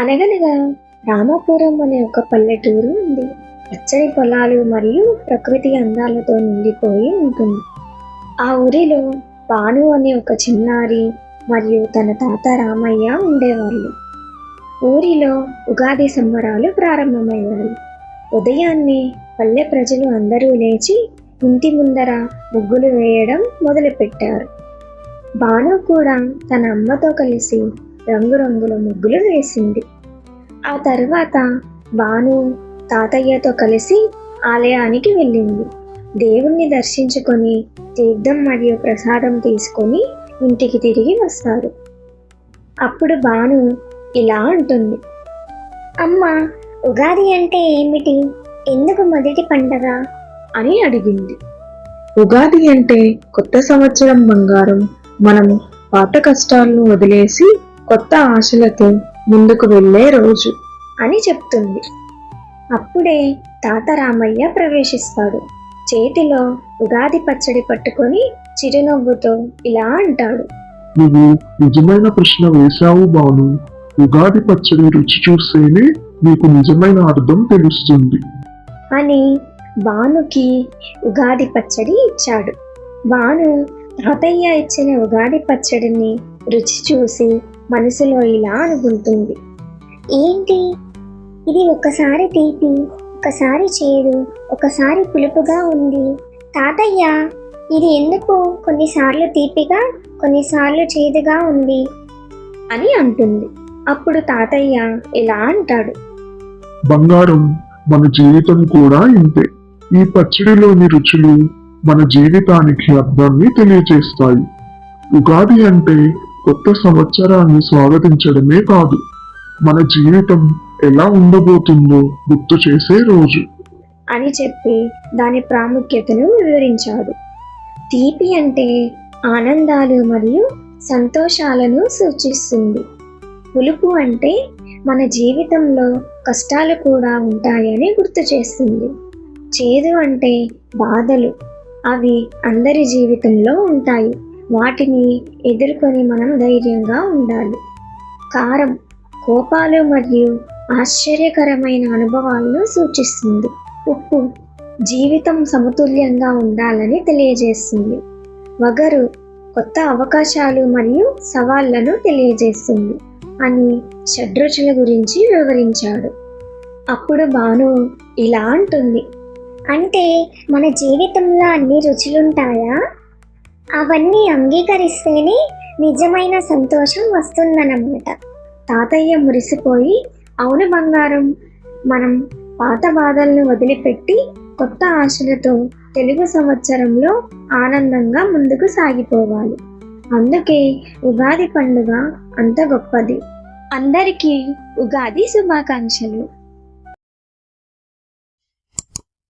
అనగనగా రామాపురం అనే ఒక పల్లెటూరు ఉంది. పచ్చని పొలాలు మరియు ప్రకృతి అందాలతో నిండిపోయి ఉంటుంది. ఆ ఊరిలో భాను అనే ఒక చిన్నారి మరియు తన తాత రామయ్య ఉండేవాళ్ళు. ఊరిలో ఉగాది సంబరాలు ప్రారంభమయ్యాయి. ఉదయాన్నే పల్లె ప్రజలు అందరూ లేచి ఇంటి ముందర ముగ్గులు వేయడం మొదలుపెట్టారు. భాను కూడా తన అమ్మతో కలిసి రంగురంగుల ముగ్గులు వేసింది. ఆ తర్వాత భాను తాతయ్యతో కలిసి ఆలయానికి వెళ్ళింది. దేవుణ్ణి దర్శించుకొని తీర్థం మరియు ప్రసాదం తీసుకొని ఇంటికి తిరిగి వస్తారు. అప్పుడు భాను ఇలా అంటుంది. అమ్మ ఉగాది అంటే ఏమిటి? ఎందుకు మొదటి పండగ? అని అడిగింది. ఉగాది అంటే కొత్త సంవత్సరం బంగారం. మనం పాత కష్టాలను వదిలేసి కొత్త ఆశలతో ముందుకు వెళ్ళే రోజు అని చెప్తుంది. అప్పుడే తాత రామయ్య ప్రవేశిస్తాడు. చేతిలో ఉగాది పచ్చడి పట్టుకొని చిరునవ్వుతో ఇలా అంటాడు. నువ్వు నిజమైన ప్రశ్న వేశావు బాను ఉగాది పచ్చడి రుచి చూస్తేనే నీకు నిజమైన అర్థం తెలుస్తుంది. అని భానుకి ఉగాది పచ్చడి ఇచ్చాడు. భాను తాతయ్య ఇచ్చిన ఉగాది పచ్చడిని రుచి చూసి మనసులో ఇలా అనుకుంటుంది. ఏంటి? ఇది ఒకసారి తీపి ఒకసారి చేదు ఒకసారి పులుపుగా ఉంది. తాతయ్య ఇది ఎందుకు కొన్నిసార్లు తీపిగా కొన్నిసార్లు చేదుగా ఉంది? అని అంటుంది. అప్పుడు తాతయ్య ఇలా అంటాడు. బంగారం మన జీవితం కూడా ఇంతే. ఈ పచ్చడిలోని రుచులు మన జీవితానికి అర్థాన్ని తెలియజేస్తాయి ఉగాది అంటే కొత్త సంవత్సరాన్ని స్వాగతించడమే కాదు మన జీవితం ఎలా ఉండబోతుందో గుర్తు చేసే రోజు. అని చెప్పి దాని ప్రాముఖ్యతను వివరించాడు. తీపి అంటే ఆనందాలు మరియు సంతోషాలను సూచిస్తుంది. పులుపు అంటే మన జీవితంలో కష్టాలు కూడా ఉంటాయని గుర్తు చేస్తుంది. చేదు అంటే బాధలు అవి అందరి జీవితంలో ఉంటాయి. వాటిని ఎదుర్కొని మనం ధైర్యంగా ఉండాలి. కారం కోపాలు మరియు ఆశ్చర్యకరమైన అనుభవాలను సూచిస్తుంది. ఉప్పు జీవితం సమతుల్యంగా ఉండాలని తెలియజేస్తుంది. వగరు కొత్త అవకాశాలు మరియు సవాళ్ళను తెలియజేస్తుంది అని షడ్రుచుల గురించి వివరించాడు. అప్పుడు భాను ఇలా అంటుంది. అంటే మన జీవితంలో అన్ని రుచులుంటాయా? అవన్నీ అంగీకరిస్తేనే నిజమైన సంతోషం వస్తుందన్నమాట. తాతయ్య మురిసిపోయి అవును బంగారం మనం పాత బాధలను వదిలిపెట్టి కొత్త ఆశలతో తెలుగు సంవత్సరంలో ఆనందంగా ముందుకు సాగిపోవాలి. అందుకే ఉగాది పండుగ అంత గొప్పది. అందరికీ ఉగాది శుభాకాంక్షలు.